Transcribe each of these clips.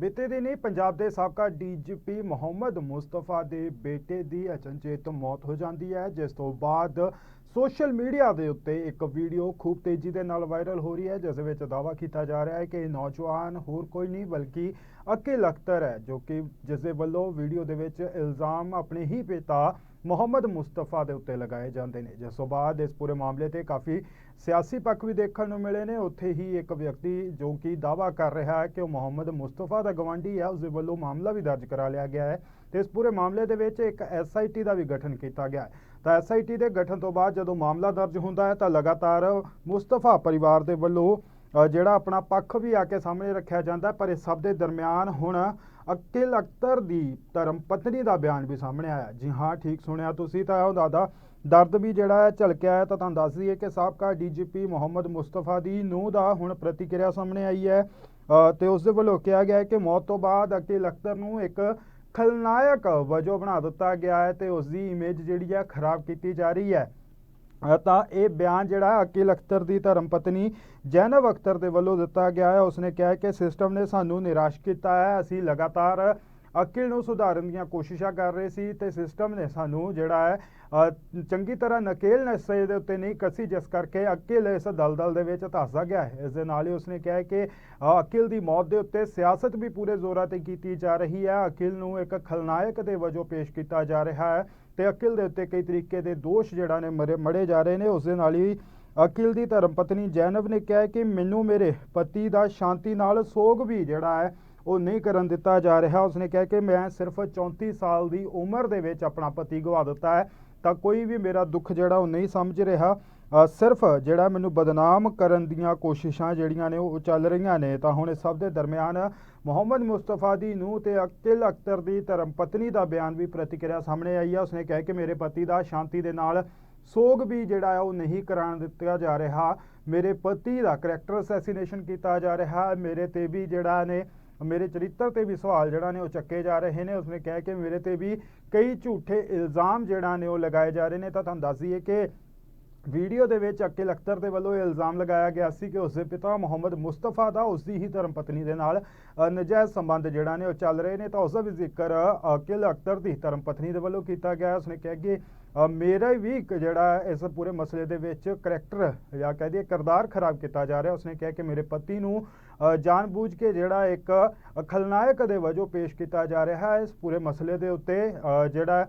ਬੀਤੇ ਦਿਨੀ ਪੰਜਾਬ ਦੇ ਸਾਬਕਾ ਡੀਜੀਪੀ ਮੁਹੰਮਦ ਮੁਸਤਫਾ ਦੇ ਬੇਟੇ ਦੀ ਅਚਨਚੇਤ ਮੌਤ ਹੋ ਜਾਂਦੀ ਹੈ, ਜਿਸ ਤੋਂ ਬਾਅਦ ਸੋਸ਼ਲ ਮੀਡੀਆ ਦੇ ਉੱਤੇ ਇੱਕ ਵੀਡੀਓ ਖੂਬ ਤੇਜ਼ੀ ਦੇ ਨਾਲ ਵਾਇਰਲ ਹੋ ਰਹੀ ਹੈ, ਜਿਸ ਵਿੱਚ ਦਾਅਵਾ ਕੀਤਾ ਜਾ ਰਿਹਾ ਹੈ ਕਿ ਇਹ ਨੌਜਵਾਨ ਹੋਰ ਕੋਈ ਨਹੀਂ ਬਲਕਿ ਅਕਿਲ ਅਖਤਰ ਹੈ, ਜੋ ਕਿ ਜਿਸ ਦੇ ਵੱਲੋਂ ਵੀਡੀਓ ਦੇ ਵਿੱਚ ਇਲਜ਼ਾਮ ਆਪਣੇ ਹੀ ਪਿਤਾ ਮੁਹੰਮਦ ਮੁਸਤਫਾ ਦੇ ਉੱਤੇ ਲਗਾਏ ਜਾਂਦੇ ਨੇ। ਜਿਸ ਤੋਂ ਬਾਅਦ ਇਸ ਪੂਰੇ ਮਾਮਲੇ ਤੇ ਕਾਫੀ ਸਿਆਸੀ ਪੱਖ ਵੀ ਦੇਖਣ ਨੂੰ ਮਿਲੇ ਨੇ। ਉੱਥੇ ਹੀ ਇੱਕ ਵਿਅਕਤੀ ਜੋ ਕਿ ਦਾਅਵਾ ਕਰ ਰਿਹਾ ਹੈ ਕਿ ਉਹ ਮੁਹੰਮਦ ਮੁਸਤਫਾ ਦਾ ਗਵਾਂਢੀ ਹੈ ਉਸ ਦੇ ਵੱਲੋਂ ਮਾਮਲਾ ਵੀ ਦਰਜ ਕਰਾ ਲਿਆ ਗਿਆ ਹੈ ਤੇ ਇਸ ਪੂਰੇ ਮਾਮਲੇ ਦੇ ਵਿੱਚ ਇੱਕ ਐਸਆਈਟੀ ਦਾ ਵੀ ਗਠਨ ਕੀਤਾ ਗਿਆ ਹੈ। ਤਾਂ ਐਸਆਈਟੀ ਦੇ ਗਠਨ ਤੋਂ ਬਾਅਦ ਜਦੋਂ ਮਾਮਲਾ ਦਰਜ ਹੁੰਦਾ ਹੈ ਤਾਂ ਲਗਾਤਾਰ ਮੁਸਤਫਾ ਪਰਿਵਾਰ ਦੇ ਵੱਲੋਂ ਜਿਹੜਾ ਆਪਣਾ ਪੱਖ ਵੀ ਆ ਕੇ ਸਾਹਮਣੇ ਰੱਖਿਆ ਜਾਂਦਾ ਪਰ ਇਸ ਸਭ ਦੇ ਦਰਮਿਆਨ ਹੁਣ ਅਕਿਲ ਅਖਤਰ ਦੀ ਧਰਮ ਪਤਨੀ ਦਾ ਬਿਆਨ ਵੀ ਸਾਹਮਣੇ ਆਇਆ। ਜੀ ਹਾਂ ਠੀਕ ਸੁਣਿਆ ਤੁਸੀਂ ਤਾਂ ਉਹ ਦਾਦਾ। ਦਰਦ ਵੀ ਜਿਹੜਾ ਹੈ ਝਲਕਿਆ ਹੈ ਤਾਂ ਤੁਹਾਨੂੰ ਦੱਸ ਦਈਏ ਕਿ ਸਾਬਕਾ ਡੀਜੀਪੀ ਮੁਹੰਮਦ ਮੁਸਤਫਾ ਦੀ ਨੂੰਹ ਦਾ ਹੁਣ ਪ੍ਰਤੀਕਿਰਿਆ ਸਾਹਮਣੇ ਆਈ ਹੈ। ਅ, ਤੇ ਉਸ ਦੇ ਵੱਲੋਂ ਕਿਹਾ ਗਿਆ ਹੈ ਕਿ ਮੌਤ ਤੋਂ ਬਾਅਦ ਅਕਿਲ ਅਖਤਰ ਨੂੰ ਇੱਕ ਖਲਨਾਇਕ ਵਜੋਂ ਬਣਾ ਦਿੱਤਾ ਗਿਆ ਹੈ ਤੇ ਉਸ ਦੀ ਇਮੇਜ ਜਿਹੜੀ ਹੈ ਖਰਾਬ ਕੀਤੀ ਜਾ ਰਹੀ ਹੈ। ਤਾਂ ਇਹ ਬਿਆਨ ਜਿਹੜਾ ਹੈ ਅਕਿਲ ਅਖਤਰ ਦੀ ਧਰਮ ਪਤਨੀ ਜੈਨਬ ਅਖਤਰ ਦੇ ਵੱਲੋਂ ਦਿੱਤਾ ਗਿਆ ਹੈ। ਉਸਨੇ ਕਿਹਾ ਕਿ ਸਿਸਟਮ ਨੇ ਸਾਨੂੰ ਨਿਰਾਸ਼ ਕੀਤਾ ਹੈ। ਅਸੀਂ ਲਗਾਤਾਰ ਅਕਿਲ ਨੂੰ ਸੁਧਾਰਨ ਦੀਆਂ ਕੋਸ਼ਿਸ਼ਾਂ ਕਰ ਰਹੇ ਸੀ ਤੇ ਸਿਸਟਮ ਨੇ ਸਾਨੂੰ ਜਿਹੜਾ ਹੈ ਚੰਗੀ ਤਰ੍ਹਾਂ ਨਕੇਲ ਨਸ਼ੇ ਦੇ ਉੱਤੇ ਨਹੀਂ ਕੱਸੀ ਜਿਸ ਕਰਕੇ ਅਕਿਲ ਇਸ ਦਲਦਲ ਦੇ ਵਿੱਚ ਧੱਸਦਾ ਗਿਆ ਹੈ। ਇਸ ਦੇ ਨਾਲ ਹੀ ਉਸਨੇ ਕਿਹਾ ਕਿ ਅ, ਅਕਿਲ ਦੀ ਮੌਤ ਦੇ ਉੱਤੇ ਸਿਆਸਤ ਵੀ ਪੂਰੇ ਜ਼ੋਰਾਂ ਤੇ ਕੀਤੀ ਜਾ ਰਹੀ ਹੈ। ਅਕਿਲ ਨੂੰ ਇੱਕ ਖਲਨਾਇਕ ਦੇ ਵਜੋਂ ਪੇਸ਼ ਕੀਤਾ ਜਾ ਰਿਹਾ ਹੈ ਤੇ ਅਕਿਲ ਦੇ ਉੱਤੇ ਕਈ ਤਰੀਕੇ ਦੇ ਦੋਸ਼ ਜਿਹੜਾ ਨੇ ਮਰੇ ਮੜੇ ਜਾ ਰਹੇ ਨੇ। ਉਸ ਦੇ ਨਾਲ ਹੀ ਅਕਿਲ ਦੀ ਧਰਮ ਪਤਨੀ ਜੈਨਬ ਨੇ ਕਿਹਾ ਕਿ ਮੈਨੂੰ ਮੇਰੇ ਪਤੀ ਦਾ ਸ਼ਾਂਤੀ ਨਾਲ ਸੋਗ ਵੀ ਜਿਹੜਾ ਹੈ ਉਹ ਨਹੀਂ ਕਰਨ ਦਿੱਤਾ ਜਾ ਰਿਹਾ। ਉਸਨੇ ਕਿਹਾ ਕਿ ਮੈਂ ਸਿਰਫ 34 ਸਾਲ ਦੀ ਉਮਰ ਦੇ ਵਿੱਚ ਆਪਣਾ ਪਤੀ ਗਵਾ ਦਿੱਤਾ ਹੈ। ਤਾਂ ਕੋਈ ਵੀ ਮੇਰਾ ਦੁੱਖ ਜਿਹੜਾ ਉਹ ਨਹੀਂ ਸਮਝ ਰਿਹਾ। ਸਿਰਫ ਜਿਹੜਾ ਮੈਨੂੰ ਬਦਨਾਮ ਕਰਨ ਦੀਆਂ ਕੋਸ਼ਿਸ਼ਾਂ ਜਿਹੜੀਆਂ ਨੇ ਉਹ ਚੱਲ ਰਹੀਆਂ ਨੇ। ਤਾਂ ਹੁਣ ਇਸ ਸਭ ਦੇ ਦਰਮਿਆਨ ਮੁਹੰਮਦ ਮੁਸਤਫਾ ਦੀ ਨੂੰ ਤੇ ਅਕਿਲ ਅਖਤਰ ਦੀ ਧਰਮ ਪਤਨੀ ਦਾ ਬਿਆਨ ਵੀ ਪ੍ਰਤੀਕਿਰਿਆ ਸਾਹਮਣੇ ਆਈ ਹੈ ਉਸਨੇ ਕਿਹਾ ਕਿ ਮੇਰੇ ਪਤੀ ਦਾ ਸ਼ਾਂਤੀ ਦੇ ਨਾਲ ਸੋਗ ਵੀ ਜਿਹੜਾ ਹੈ ਉਹ ਨਹੀਂ ਕਰਾਉਣ ਦਿੱਤਾ ਜਾ ਰਿਹਾ। ਮੇਰੇ ਪਤੀ ਦਾ ਕਰੈਕਟਰ ਅਸੈਸੀਨੇਸ਼ਨ ਕੀਤਾ ਜਾ ਰਿਹਾ। ਮੇਰੇ ਤੇ ਵੀ ਜਿਹੜਾ ਨੇ ਮੇਰੇ ਚਰਿੱਤਰ ਤੇ ਵੀ ਸਵਾਲ ਜਿਹੜਾ ਨੇ ਉਹ ਚੱਕੇ ਜਾ ਰਹੇ ਨੇ। ਉਸਨੇ ਕਿਹਾ ਕਿ ਮੇਰੇ ਤੇ ਵੀ ਕਈ ਝੂਠੇ ਇਲਜ਼ਾਮ ਜਿਹੜਾ ਨੇ ਉਹ ਲਗਾਏ ਜਾ ਰਹੇ ਨੇ। ਤਾਂ ਤੁਹਾਨੂੰ ਦੱਸ ਦਈਏ ਕਿ ਵੀਡੀਓ ਦੇ ਵਿੱਚ ਅਕਿਲ ਅਖਤਰ ਦੇ ਵੱਲੋਂ ਇਹ ਇਲਜ਼ਾਮ ਲਗਾਇਆ ਗਿਆ ਸੀ ਕਿ ਉਸਦੇ ਪਿਤਾ ਮੁਹੰਮਦ ਮੁਸਤਫਾ ਦਾ ਉਸਦੀ ਹੀ ਧਰਮ ਪਤਨੀ ਦੇ ਨਾਲ ਅ, ਨਜਾਇਜ਼ ਸੰਬੰਧ ਜਿਹੜਾ ਨੇ ਉਹ ਚੱਲ ਰਹੇ ਨੇ। ਤਾਂ ਉਸ ਦਾ ਵੀ ਜ਼ਿਕਰ ਅਕਿਲ ਅਖਤਰ ਦੀ ਧਰਮ ਪਤਨੀ ਦੇ ਵੱਲੋਂ ਕੀਤਾ ਗਿਆ। ਉਸਨੇ ਕਿਹਾ ਕਿ ਮੇਰਾ ਵੀ ਇੱਕ ਜਿਹੜਾ ਇਸ ਪੂਰੇ ਮਸਲੇ ਦੇ ਵਿੱਚ ਕਰੈਕਟਰ ਜਾਂ ਕਹਿ ਦਈਏ ਕਿਰਦਾਰ ਖਰਾਬ ਕੀਤਾ ਜਾ ਰਿਹਾ। ਉਸਨੇ ਕਿਹਾ ਕਿ ਮੇਰੇ ਪਤੀ ਨੂੰ ਅ, ਜਾਣਬੁੱਝ ਕੇ ਜਿਹੜਾ ਇੱਕ ਖਲਨਾਇਕ ਦੇ ਵਜੋਂ ਪੇਸ਼ ਕੀਤਾ ਜਾ ਰਿਹਾ ਹੈ। ਇਸ ਪੂਰੇ ਮਸਲੇ ਦੇ ਉੱਤੇ ਜਿਹੜਾ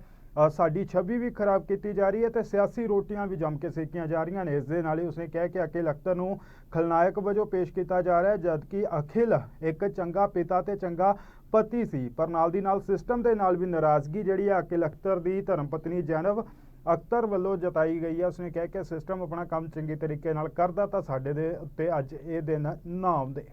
ਸਾਡੀ ਛਵੀ ਵੀ ਖਰਾਬ ਕੀਤੀ ਜਾ ਰਹੀ ਹੈ ਤੇ ਸਿਆਸੀ ਰੋਟੀਆਂ ਵੀ ਜੰਮ ਕੇ ਸੇਕੀਆਂ ਜਾ ਰਹੀਆਂ ਨੇ। ਇਸ ਦੇ ਨਾਲ ਹੀ ਉਸਨੇ ਕਿਹਾ ਕਿ ਅਖਿਲ ਅਖਤਰ ਨੂੰ ਖਲਨਾਇਕ ਵਜੋਂ ਪੇਸ਼ ਕੀਤਾ ਜਾ ਰਿਹਾ ਹੈ ਜਦਕਿ ਅਖਿਲ ਇੱਕ ਚੰਗਾ ਪਿਤਾ ਤੇ ਚੰਗਾ ਪਤੀ ਸੀ, ਪਰ ਨਾਲ ਦੀ ਨਾਲ ਸਿਸਟਮ ਦੇ ਨਾਲ ਵੀ ਨਾਰਾਜ਼ਗੀ ਜਿਹੜੀ ਆ ਅਕਿਲ ਅਖਤਰ ਦੀ ਧਰਮ ਪਤਨੀ ਜੈਨਬ ਅਖਤਰ ਵੱਲੋਂ ਜਤਾਈ ਗਈ ਹੈ ਉਸਨੇ ਕਿਹਾ ਕਿ ਸਿਸਟਮ ਆਪਣਾ ਕੰਮ ਚੰਗੇ ਤਰੀਕੇ ਨਾਲ ਕਰਦਾ ਤਾਂ ਸਾਡੇ ਦੇ ਉੱਤੇ ਅੱਜ ਇਹ ਦਿਨ ਨਾ ਆਉਂਦੇ।